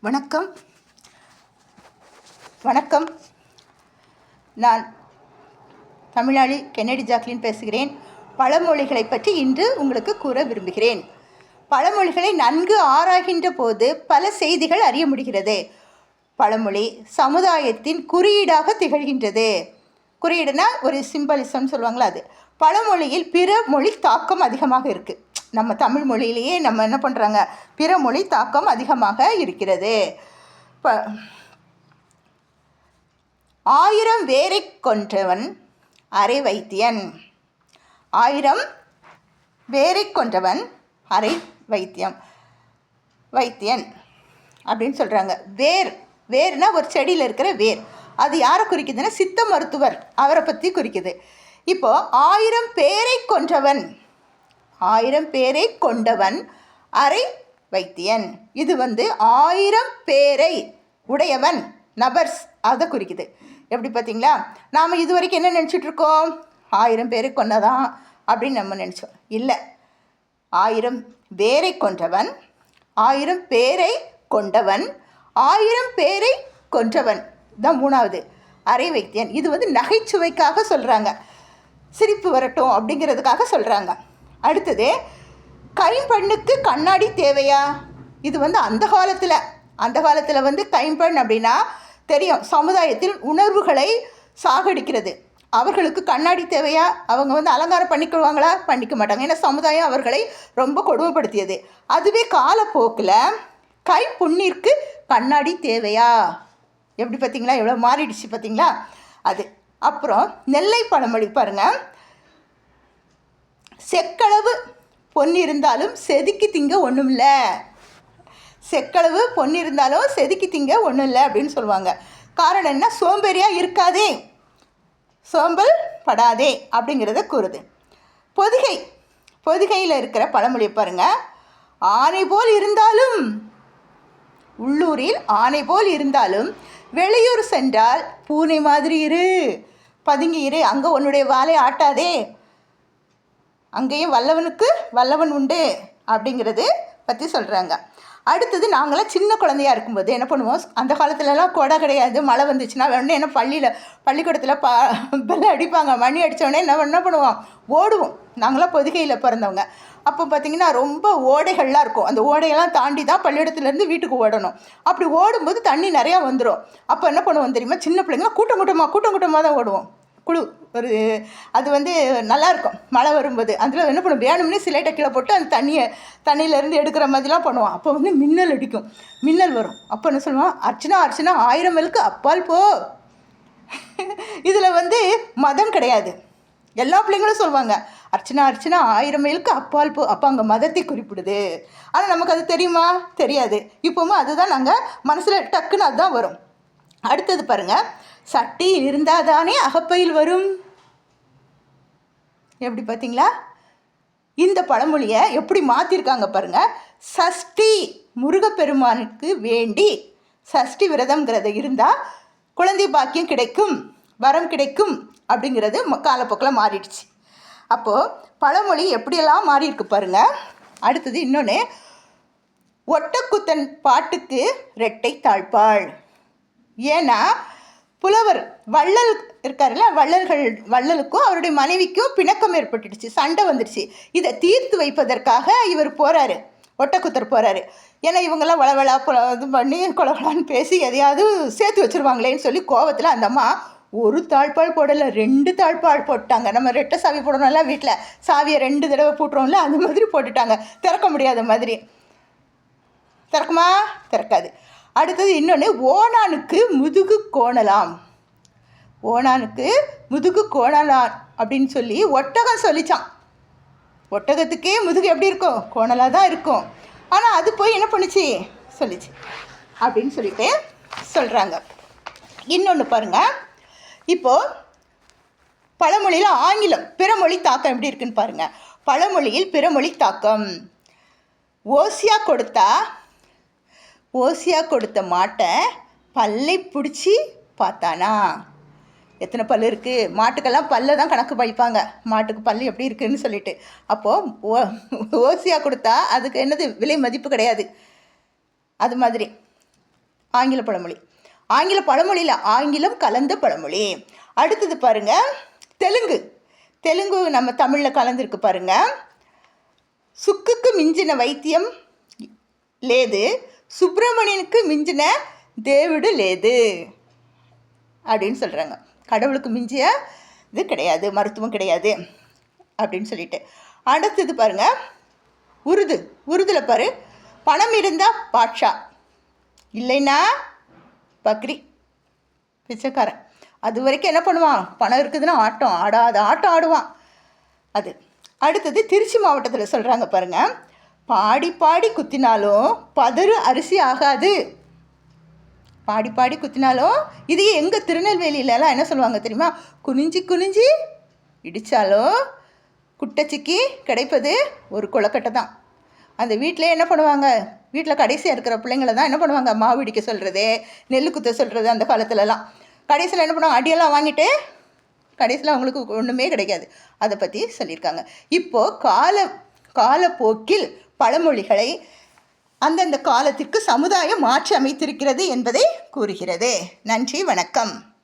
வணக்கம். வணக்கம். நான் தமிழாளி கென்னடி ஜாக்லின் பேசுகிறேன். பழமொழிகளை பற்றி இன்று உங்களுக்கு கூற விரும்புகிறேன். பழமொழிகளை நன்கு ஆராய்கின்ற போது பல செய்திகள் அறிய முடிகிறது. பழமொழி சமுதாயத்தின் குறியீடாக திகழ்கின்றது. குறியீடுனா ஒரு சிம்பலிசம் சொல்லுவாங்களா அது. பழமொழியில் பிற மொழி தாக்கம் அதிகமாக இருக்குது நம்ம தமிழ் மொழியிலேயே நம்ம என்ன பண்ணுறாங்க பிற மொழி தாக்கம் அதிகமாக இருக்கிறது. இப்போ ஆயிரம் வேரை கொன்றவன் அரை வைத்தியன். ஆயிரம் வேரை கொன்றவன் அரை வைத்தியம் வைத்தியன் அப்படின்னு சொல்கிறாங்க வேர் வேர்னா ஒரு செடியில் இருக்கிற வேர். அது யாரை குறிக்குதுன்னா சித்த மருத்துவர் அவரை பற்றி குறிக்குது. இப்போ ஆயிரம் பேரை கொன்றவன் ஆயிரம் பேரை கொண்டவன் அரை வைத்தியன். இது வந்து ஆயிரம் பேரை உடையவன் நபர்ஸ் அதை குறிக்குது. எப்படி பார்த்தீங்களா நாம் இது வரைக்கும் என்ன நினச்சிட்டு இருக்கோம்? ஆயிரம் பேரை கொன்னதான் அப்படின்னு நம்ம நினச்சோம். இல்லை. ஆயிரம் பேரை கொன்றவன் ஆயிரம் பேரை கொண்டவன் ஆயிரம் பேரை கொன்றவன். தான் மூணாவது. அரை வைத்தியன். இது வந்து நகைச்சுவைக்காக சொல்கிறாங்க சிரிப்பு வரட்டும் அப்படிங்கிறதுக்காக சொல்கிறாங்க அடுத்தது கைம்பெண்ணுக்கு கண்ணாடி தேவையா? இது வந்து அந்த காலத்தில். அந்த காலத்தில் வந்து கைம்பெண் அப்படின்னா தெரியும் சமுதாயத்தில் உணர்வுகளை சாகடிக்கிறது. அவர்களுக்கு கண்ணாடி தேவையா? அவங்க வந்து அலங்காரம் பண்ணிக்குவாங்களா பண்ணிக்க மாட்டாங்க. ஏன்னா சமுதாயம் அவர்களை ரொம்ப கொடுமைப்படுத்தியது. அதுவே காலப்போக்கில் கை புண்ணிற்கு கண்ணாடி தேவையா? எப்படி பார்த்தீங்களா? எவ்வளோ மாறிடுச்சு பார்த்தீங்களா? அது. அப்புறம் நெல்லை பழமொழி பாருங்கள் செக்களவு பொன் இருந்தாலும் செதுக்கி திங்க ஒன்றும் இல்லை செக்களவு பொன் இருந்தாலும் செதுக்கி திங்க ஒன்றும் இல்லை அப்படின்னு சொல்லுவாங்க. காரணம் என்ன? சோம்பேறியாக இருக்காதே. சோம்பல் படாதே அப்படிங்கிறத கூறுது. பொதிகை. பொதிகையில் இருக்கிற பழமொழி பாருங்க. ஆணை போல் இருந்தாலும் உள்ளூரில் ஆணை போல் இருந்தாலும் வெளியூர் சென்றால் பூனை மாதிரி இரு. பதுங்கி இரு. அங்கே உன்னுடைய வாலை ஆட்டாதே. அங்கேயும் வல்லவனுக்கு வல்லவன் உண்டு அப்படிங்கிறது பற்றி சொல்கிறாங்க அடுத்தது நாங்களாம் சின்ன குழந்தையா இருக்கும்போது என்ன பண்ணுவோம்? அந்த காலத்துலலாம் கொடை கிடையாது. மழை வந்துச்சுன்னா உடனே என்ன பள்ளியில் பள்ளிக்கூடத்தில் பா பெல்ல அடிப்பாங்க. மணி அடித்தோடனே என்ன என்ன பண்ணுவோம்? ஓடுவோம். நாங்களாம் பொதுகையில் பிறந்தவங்க. அப்போ பார்த்திங்கன்னா ரொம்ப ஓடைகள்லாம் இருக்கும். அந்த ஓடையெல்லாம் தாண்டி தான் பள்ளியிடத்துலேருந்து வீட்டுக்கு ஓடணும். அப்படி ஓடும்போது தண்ணி நிறையா வந்துடும் அப்போ என்ன பண்ணுவோம் தெரியுமா? சின்ன பிள்ளைங்க கூட்டம் கூட்டமாக கூட்டம் கூட்டமாக தான் ஓடுவோம். குழு ஒரு அது வந்து நல்லாயிருக்கும். மழை வரும்போது. அதில் என்ன பண்ணும்? வேணும்னே சிலைட்டை கீழே போட்டு அந்த தண்ணியை தண்ணியிலேருந்து எடுக்கிற மாதிரிலாம் பண்ணுவோம் அப்போ வந்து மின்னல் அடிக்கும். மின்னல் வரும். அப்போ என்ன சொல்லுவோம் அர்ச்சனா அர்ச்சனா ஆயிரம் மேலுக்கு அப்பால் போ. இதில் வந்து மதம் கிடையாது. எல்லா பிள்ளைங்களும் சொல்லுவாங்க அர்ச்சனா அர்ச்சனா ஆயிரம் மைலுக்கு அப்பால் போ. அப்போ அங்கே மதத்தை குறிப்பிடுது. ஆனால் நமக்கு அது தெரியுமா? தெரியாது. இப்போவும் அதுதான் நாங்கள் மனசில் டக்குன்னு அதுதான் வரும். அடுத்தது பாருங்கள் சட்டி இருந்தால் தானே அகப்பையில் வரும். எப்படி பார்த்தீங்களா? இந்த பழமொழியை எப்படி மாற்றிருக்காங்க பாருங்கள் சஷ்டி முருகப்பெருமானுக்கு வேண்டி சஷ்டி விரதம்ங்கிறத இருந்தால் குழந்தை பாக்கியம் கிடைக்கும் வரம் கிடைக்கும் அப்படிங்கிறது காலப்போக்கில் மாறிடுச்சு. அப்போது பழமொழி எப்படியெல்லாம் மாறி இருக்கு அடுத்தது இன்னொன்று ஒட்டக்குத்தன் பாட்டுக்கு ரெட்டை தாழ்பாள். ஏன்னா புலவர் வள்ளல் இருக்காருல்ல வள்ளல்கள் வள்ளலுக்கும் அவருடைய மனைவிக்கும் பிணக்கம் ஏற்பட்டுடுச்சு சண்டை வந்துடுச்சு. இதை தீர்த்து வைப்பதற்காக இவர் போகிறாரு ஒட்டக்குத்தர் போகிறாரு ஏன்னா இவங்கெல்லாம் வளவளா புல இது பண்ணி கொலகலான்னு பேசி எதையாவது சேர்த்து வச்சிருவாங்களேன்னு சொல்லி கோவத்தில் அந்த அம்மா ஒரு தாழ்பால் போடலை ரெண்டு தாழ்பால் போட்டாங்க. நம்ம ரெட்டை சாவி போடணும்ல வீட்டில் சாவியை ரெண்டு தடவை போட்டுறோம்ல அந்த மாதிரி போட்டுட்டாங்க. திறக்க முடியாத மாதிரி. திறக்குமா? திறக்காது. அடுத்தது இன்னொன்று ஓணானுக்கு முதுகு கோணலாம். ஓணானுக்கு முதுகு கோணலாம் அப்படின்னு சொல்லி ஒட்டகம் சொல்லிச்சான். ஒட்டகத்துக்கே முதுகு எப்படி இருக்கும்? கோணலாக தான் இருக்கும். ஆனால் அது போய் என்ன பண்ணுச்சு? சொல்லிச்சு. அப்படின்னு சொல்லிட்டு சொல்கிறாங்க இன்னொன்று பாருங்கள் இப்போது பழமொழியில் ஆங்கிலம் பிறமொழி தாக்கம் எப்படி இருக்குன்னு பாருங்கள் பழமொழியில் பிறமொழி தாக்கம். ஓசியாக கொடுத்தா ஓசியா கொடுத்த மாட்டை பல்லை பிடிச்சி பார்த்தானா? எத்தனை பல் இருக்குது மாட்டுக்கெல்லாம் பல்ல தான் கணக்கு படிப்பாங்க மாட்டுக்கு பல் எப்படி இருக்குன்னு சொல்லிட்டு. அப்போது ஓ ஓசியாக கொடுத்தா அதுக்கு என்னது? விலை மதிப்பு கிடையாது. அது மாதிரி. ஆங்கில பழமொழி. ஆங்கில பழமொழியில் ஆங்கிலம் கலந்த பழமொழி. அடுத்தது பாருங்கள் தெலுங்கு. தெலுங்கு நம்ம தமிழில் கலந்துருக்கு பாருங்கள் சுக்குக்கு மிஞ்சின வைத்தியம் லேது. சுப்பிரமணியனுக்கு மிஞ்சின தேவிடு லேது அப்படின்னு சொல்கிறாங்க கடவுளுக்கு மிஞ்சிய இது கிடையாது மருத்துவம் கிடையாது அப்படின்னு சொல்லிட்டு. அடுத்தது பாருங்க. உருது உருதுல பாரு. பணம் இருந்தால் பாட்ஷா இல்லைன்னா பக்ரி பிச்சைக்காரன். அது வரைக்கும் என்ன பண்ணுவான்? பணம் இருக்குதுன்னா ஆட்டம் ஆடாத ஆட்டம் ஆடுவான். அது. அடுத்தது திருச்சி மாவட்டத்தில் சொல்கிறாங்க பாருங்கள் பாடி பாடி குத்தினாலும் பதறு அரிசி ஆகாது. பாடி பாடி குத்தினாலும் இது எங்கள் திருநெல்வேலியிலலாம் என்ன சொல்லுவாங்க தெரியுமா? குனிஞ்சி குனிஞ்சி இடித்தாலும் குட்டச்சிக்கு கிடைப்பது ஒரு கொலக்கட்டை தான். அந்த வீட்டிலே என்ன பண்ணுவாங்க? வீட்டில் கடைசியாக இருக்கிற பிள்ளைங்கள தான் என்ன பண்ணுவாங்க? மாவு இடிக்க சொல்கிறது நெல் குத்த சொல்கிறது அந்த காலத்துலலாம். கடைசியில் என்ன பண்ணுவாங்க? அடியெல்லாம் வாங்கிட்டு கடைசியில் அவங்களுக்கு ஒன்றுமே கிடைக்காது. அதை பற்றி சொல்லியிருக்காங்க. இப்போது கால காலப்போக்கில் பழமொழிகளை அந்தந்த காலத்திற்கு சமுதாயம் மாற்றி அமைத்திருக்கிறது என்பதை கூறுகிறது. நன்றி வணக்கம்.